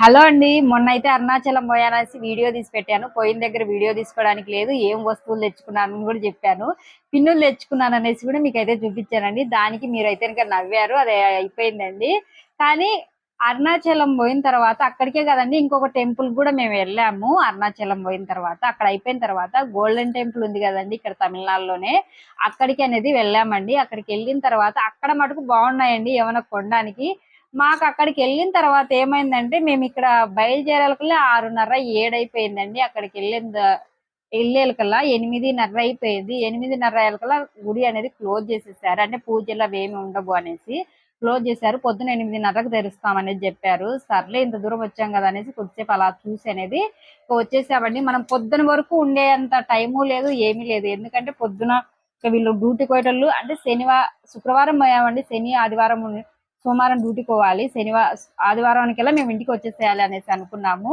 Hello అండి మొన్న అయితే అరుణాచలం పోయానేసి వీడియో తీసి పెట్టాను. పోయిన దగ్గర వీడియో తీసుకోవడానికి లేదు ఏం వస్తువులు తెచ్చుకున్నాను అని కూడా చెప్పాను. పిన్నులు తెచ్చుకున్నాను అనేసి కూడా మీకు అయితే చూపించానండి. దానికి మీరు అయితే కనుక నవ్వారు అది అయిపోయిందండి. కానీ అరుణాచలం పోయిన తర్వాత అక్కడికే కదండి ఇంకొక టెంపుల్ కూడా మేము వెళ్ళాము అరుణాచలం పోయిన తర్వాత. అక్కడ అయిపోయిన తర్వాత గోల్డెన్ టెంపుల్ ఉంది కదండి ఇక్కడ తమిళనాడులోనే. అక్కడికి అనేది వెళ్ళామండి. అక్కడికి వెళ్ళిన తర్వాత అక్కడ మటుకు బాగున్నాయండి ఏమైనా కొనడానికి. మాకు అక్కడికి వెళ్ళిన తర్వాత ఏమైందంటే మేము ఇక్కడ బయలుదేరాలకల్లా ఆరున్నర ఏడైపోయిందండి. అక్కడికి వెళ్ళిన వెళ్ళేకల్లా ఎనిమిదిన్నర అయిపోయింది. ఎనిమిదిన్నర అయ్యేకల్లా గుడి అనేది క్లోజ్ చేసేసారు. అంటే పూజలు అవి ఏమి ఉండవు అనేసి క్లోజ్ చేశారు. పొద్దున ఎనిమిదిన్నరకు తెరుస్తామనేది చెప్పారు. సర్లే ఇంత దూరం వచ్చాం కదా అనేసి కొద్దిసేపు అలా చూసి అనేది వచ్చేసామండి. మనం పొద్దున వరకు ఉండేంత టైము లేదు ఏమీ లేదు. ఎందుకంటే పొద్దున వీళ్ళు డ్యూటీ కోయటోళ్ళు అంటే శనివారం శుక్రవారం పోయామండి. శని ఆదివారం సోమవారం డ్యూటీకి పోవాలి. శనివారం ఆదివారానికల్లా మేము ఇంటికి వచ్చేసేయాలి అనేసి అనుకున్నాము.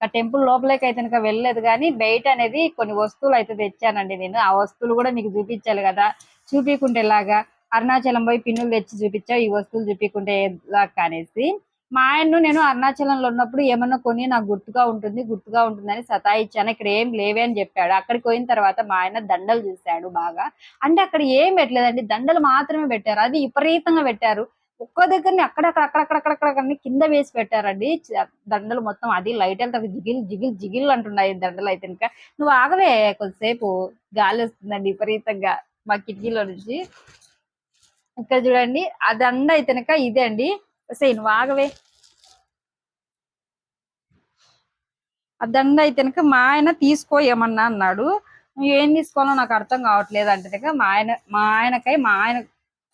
ఆ టెంపుల్ లోపలికి అయితే కనుక వెళ్ళలేదు కానీ బయట అనేది కొన్ని వస్తువులు అయితే తెచ్చానండి నేను. ఆ వస్తువులు కూడా మీకు చూపించాలి కదా. చూపించుకుంటే ఎలాగా అరుణాచలం పోయి పిన్నులు తెచ్చి చూపించావు ఈ వస్తువులు చూపించుకుంటే ఎలాగా అనేసి. మా ఆయన్ను నేను అరుణాచలంలో ఉన్నప్పుడు ఏమన్నా కొని నాకు గుర్తుగా ఉంటుంది గుర్తుగా ఉంటుందని సతాయిచ్చాను ఇక్కడ ఏం లేవే అని చెప్పాడు. అక్కడికి పోయిన తర్వాత మా ఆయన దండలు చూశాడు బాగా. అంటే అక్కడ ఏం పెట్టలేదండి. దండలు మాత్రమే పెట్టారు. అది విపరీతంగా పెట్టారు. ఒక్క దగ్గరని అక్కడక్కడ అక్కడక్కడ అన్ని కింద వేసి పెట్టారండి. దండలు మొత్తం అది లైట్ వెళ్తే జిగిల్ జిగిల్ జిగిల్ అంటున్నాయి దండలు అయితే ఇంకా. నువ్వు ఆగవే కొద్దిసేపు. గాలి వస్తుందండి విపరీతంగా మా కిటికీలో నుంచి. ఇక్కడ చూడండి ఆ దండ అయితే కనుక ఇదే అండి. సే నువ్వు ఆగవే. ఆ దండ అయితే కనుక మా ఆయన తీసుకో ఏమన్నా అన్నాడు. నువ్వు ఏం తీసుకోవాలో నాకు అర్థం కావట్లేదు అంటే మా ఆయన మా ఆయనకై మా ఆయన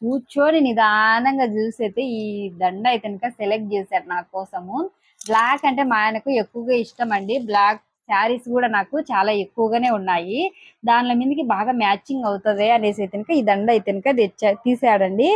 కూర్చొని నిదానంగా చూసైతే ఈ దండ అయితే కనుక సెలెక్ట్ చేశారు నా కోసము. బ్లాక్ అంటే మా ఆయనకు ఎక్కువగా ఇష్టం అండి బ్లాక్ శారీస్ కూడా నాకు చాలా ఎక్కువగానే ఉన్నాయి. దానిలో మీదకి బాగా మ్యాచింగ్ అవుతుంది అనేసి అయితే కనుక ఈ దండ అయితే కనుక తెచ్చా తీసాడండి.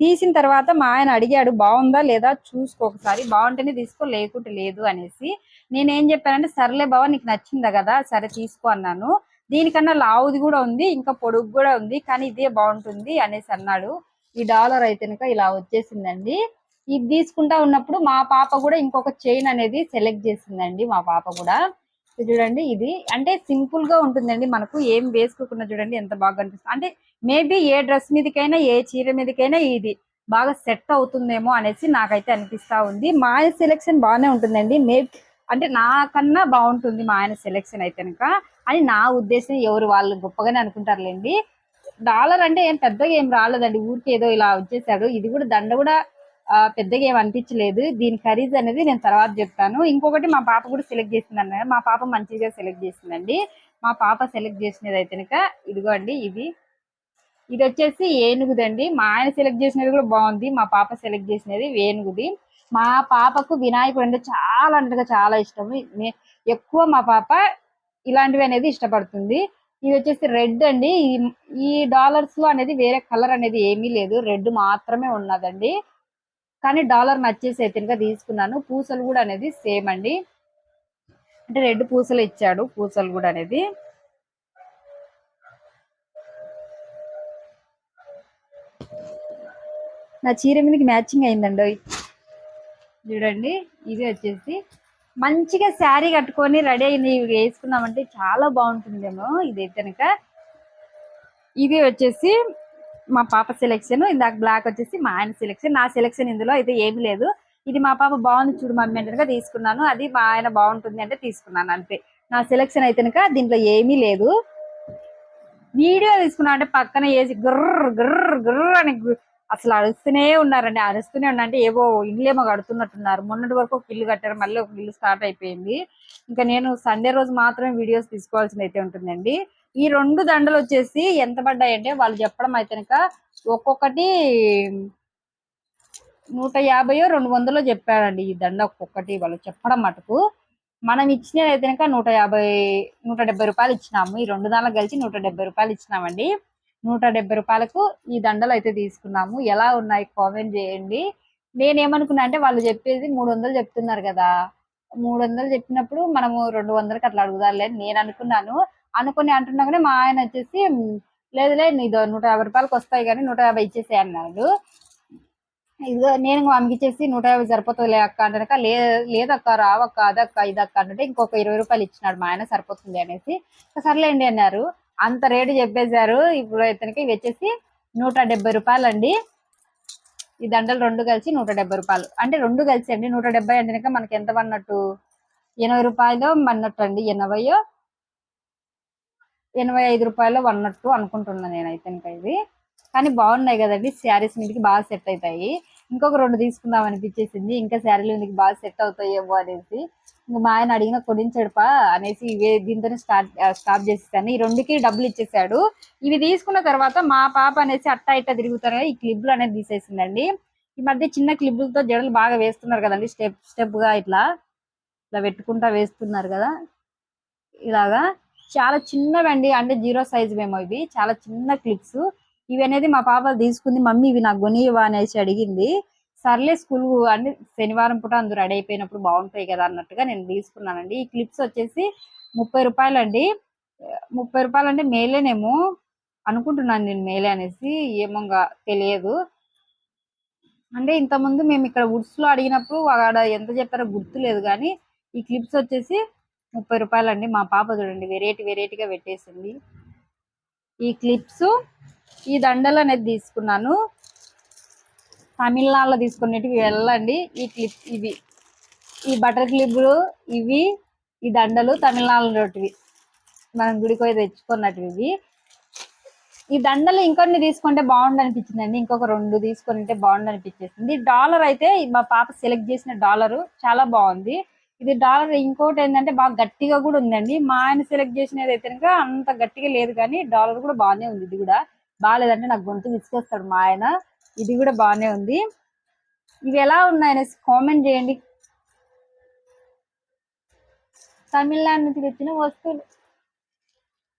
తీసిన తర్వాత మా ఆయన అడిగాడు బాగుందా లేదా? చూసుకో ఒకసారి. బాగుంటేనే తీసుకో లేకుంటే లేదు అనేసి. నేనేం చెప్పానంటే సర్లే బావ నీకు నచ్చిందా కదా? సరే తీసుకో అన్నాను. దీనికన్నా లావుది కూడా ఉంది ఇంకా పొడుగు కూడా ఉంది కానీ ఇదే బాగుంటుంది అనేసి అన్నాడు. ఈ డాలర్ అయితే కనుక ఇలా వచ్చేసిందండి. ఇది తీసుకుంటా ఉన్నప్పుడు మా పాప కూడా ఇంకొక చైన్ అనేది సెలెక్ట్ చేసిందండి మా పాప కూడా. ఇది చూడండి ఇది అంటే సింపుల్గా ఉంటుందండి. మనకు ఏం వేసుకోకుండా చూడండి ఎంత బాగా అనిపిస్తుంది. అంటే మేబీ ఏ డ్రెస్ మీదకైనా ఏ చీర మీదకైనా ఇది బాగా సెట్ అవుతుందేమో అనేసి నాకైతే అనిపిస్తా ఉంది. మా ఆయన సెలెక్షన్ బాగానే ఉంటుందండి. మే అంటే నాకన్నా బాగుంటుంది మా ఆయన సెలెక్షన్ అయితే కనుక. అని నా ఉద్దేశం ఎవరు వాళ్ళు గొప్పగానే అనుకుంటారులేండి. డాలర్ అంటే ఏం పెద్దగా ఏం రాలేదండి. ఊరికి ఏదో ఇలా వచ్చేసాడు. ఇది కూడా దండ కూడా పెద్దగా ఏం అనిపించలేదు. దీని ఖరీదు అనేది నేను తర్వాత చెప్తాను. ఇంకొకటి మా పాప కూడా సెలెక్ట్ చేసింది మా పాప మంచిగా సెలెక్ట్ చేసిందండి. మా పాప సెలెక్ట్ చేసినది అయితే కనుక ఇదిగో అండి ఇది ఇది వచ్చేసి ఏనుగుదండి. మా ఆయన సెలెక్ట్ చేసినది కూడా బాగుంది. మా పాప సెలెక్ట్ చేసినది ఏనుగుది. మా పాపకు వినాయకుడు అంటే చాలా అంటే చాలా ఇష్టం ఎక్కువ మా పాప ఇలాంటివి అనేది ఇష్టపడుతుంది. ఇది వచ్చేసి రెడ్ అండి. ఈ- ఈ డాలర్స్లో అనేది వేరే కలర్ అనేది ఏమీ లేదు. రెడ్ మాత్రమే ఉన్నదండి. కానీ డాలర్ నచ్చేసి అయితే తీసుకున్నాను. పూసలు కూడా అనేది సేమ్ అండి. అంటే రెడ్ పూసలు ఇచ్చాడు పూసలు కూడా అనేది. నా చీర మీదకి మ్యాచింగ్ అయిందండి. చూడండి ఇది వచ్చేసి మంచిగా శారీ కట్టుకొని రెడీ అయ్యి వేసుకున్నామంటే చాలా బాగుంటుందేమో. ఇది కనుక ఇది వచ్చేసి మా పాప సెలెక్షన్ ఇందాక బ్లాక్ వచ్చేసి మా ఆయన సెలెక్షన్ నా సెలెక్షన్ ఇందులో అయితే ఏమీ లేదు. ఇది మా పాప బాగుంది చూడు మమ్మీ అంటే తీసుకున్నాను. అది మా ఆయన బాగుంటుంది అంటే తీసుకున్నాను అంతే. నా సెలెక్షన్ అయితే దీంట్లో ఏమీ లేదు. వీడియో తీసుకున్నా అంటే పక్కన వేసి గుర్ర గుర్ర గుర్ర అని అసలు అరుస్తూనే ఉన్నారండి అరుస్తూనే ఉన్నారంటే ఏవో ఇల్లేమో కడుతున్నట్టున్నారు. మొన్నటి వరకు ఒక ఇల్లు కట్టారు మళ్ళీ ఒక ఇల్లు స్టార్ట్ అయిపోయింది. ఇంకా నేను సండే రోజు మాత్రమే వీడియోస్ తీసుకోవాల్సింది అయితే ఉంటుందండి. ఈ రెండు దండలు వచ్చేసి ఎంత పడ్డాయంటే వాళ్ళు చెప్పడం అయితే ఒక్కొక్కటి నూట యాభైయో రెండు వందలో చెప్పారండి ఈ దండ ఒక్కొక్కటి వాళ్ళు చెప్పడం మటుకు. మనం ఇచ్చిన అయితే నూట యాభై నూట డెబ్బై రూపాయలు ఇచ్చినాము. ఈ రెండు దానిలో కలిసి నూట డెబ్బై రూపాయలు ఇచ్చినామండి. నూట డెబ్బై రూపాయలకు ఈ దండలు అయితే తీసుకున్నాము. ఎలా ఉన్నాయి కామెంట్ చేయండి. నేనేమనుకున్నా అంటే వాళ్ళు చెప్పేది మూడు వందలు చెప్తున్నారు కదా. మూడు వందలు చెప్పినప్పుడు మనము రెండు వందలకి అట్లా అడుగుదాలే నేను అనుకున్నాను. అనుకుని అంటున్నా కానీ మా ఆయన వచ్చేసి లేదులే నీదో నూట యాభై రూపాయలకి వస్తాయి కానీ నూట యాభై ఇచ్చేసే అన్నాడు. ఇదిగో నేను పంపించేసి నూట యాభై సరిపోతుంది అక్క అంటే లే లేదక్క రావక్క అదక్క ఇదక్క అంటే ఇంకొక ఇరవై రూపాయలు ఇచ్చినాడు మా ఆయన సరిపోతుంది అనేసి. సర్లేండి అన్నారు. అంత రేటు చెప్పేశారు. ఇప్పుడు ఇతనికి ఇవి వచ్చేసి నూట డెబ్బై రూపాయలు అండి ఈ దండలు రెండు కలిసి నూట డెబ్బై రూపాయలు. అంటే రెండు కలిసి అండి. నూట డెబ్బై అంటే మనకి ఎంత పడినట్టు? ఎనభై రూపాయలు పడినట్టు అండి ఎనభై ఎనభై ఐదు రూపాయలు పడినట్టు అనుకుంటున్నాను నేనైతే ఇంకా ఇది కానీ బాగున్నాయి కదండి. శారీస్ మీదకి బాగా సెట్ అవుతాయి. ఇంకొక రెండు తీసుకుందాం అనిపించేసింది. ఇంకా శారీలు మీదకి బాగా సెట్ అవుతాయేమో అనేసి. మా ఆయన అడిగిన కొనించడుపా అనేసి ఇవే దీంతోనే స్టార్ట్ స్టాప్ చేసేసాను. ఈ రెండుకి డబ్బులు ఇచ్చేసాడు. ఇవి తీసుకున్న తర్వాత మా పాప అనేసి అట్టా ఇట్టా తిరుగుతారు ఈ క్లిప్లు అనేది తీసేసిందండి. ఈ మధ్య చిన్న క్లిప్లతో జడలు బాగా వేస్తున్నారు కదండి స్టెప్ స్టెప్గా ఇట్లా ఇట్లా పెట్టుకుంటా వేస్తున్నారు కదా. ఇలాగా చాలా చిన్నవండి అంటే జీరో సైజ్ మేము ఇవి చాలా చిన్న క్లిప్స్. ఇవి అనేది మా పాప తీసుకుంది మమ్మీ ఇవి నాకు కొనివా అనేసి అడిగింది. సర్లే స్కూల్ అంటే శనివారం పూట అందరూ రెడీ అయిపోయినప్పుడు బాగుంటాయి కదా అన్నట్టుగా నేను తీసుకున్నానండి. ఈ క్లిప్స్ వచ్చేసి ముప్పై రూపాయలు అండి ముప్పై రూపాయలు అంటే మేలేనేమో అనుకుంటున్నాను నేను మేలే అనేసి ఏమోగా తెలియదు. అంటే ఇంతకుముందు మేము ఇక్కడ వుడ్స్లో అడిగినప్పుడు అక్కడ ఎంత చెప్పారో గుర్తులేదు కానీ ఈ క్లిప్స్ వచ్చేసి ముప్పై రూపాయలు అండి మా పాప చూడండి వెరైటీ వెరైటీగా పెట్టేసింది. ఈ క్లిప్స్ ఈ దండలు అనేది తీసుకున్నాను. తమిళనాడులో తీసుకునేటివి వెళ్ళండి. ఈ క్లిప్ ఇవి. ఈ బటర్ క్లిప్లు ఇవి ఈ దండలు తమిళనాడులోటివి. మనం గుడికి పోయి తెచ్చుకున్నట్టు ఇవి. ఈ దండలు ఇంకొన్ని తీసుకుంటే బాగుండు అనిపించిందండి ఇంకొక రెండు తీసుకుంటే ఉంటే బాగుండు అనిపించేసింది డాలర్ అయితే మా పాప సెలెక్ట్ చేసిన డాలరు చాలా బాగుంది. ఇది డాలర్ ఇంకోటి ఏంటంటే బాగా గట్టిగా కూడా ఉందండి. మా ఆయన సెలెక్ట్ చేసినది అయితే కనుక అంత గట్టిగా లేదు కానీ డాలర్ కూడా బాగానే ఉంది. ఇది కూడా బాగాలేదంటే నాకు గొంతు విసిగేస్తాడు మా ఆయన. ఇది కూడా బాగానే ఉంది. ఇవి ఎలా ఉన్నాయనేసి కామెంట్ చేయండి. తమిళనాడు నుంచి తెచ్చిన వస్తువులు.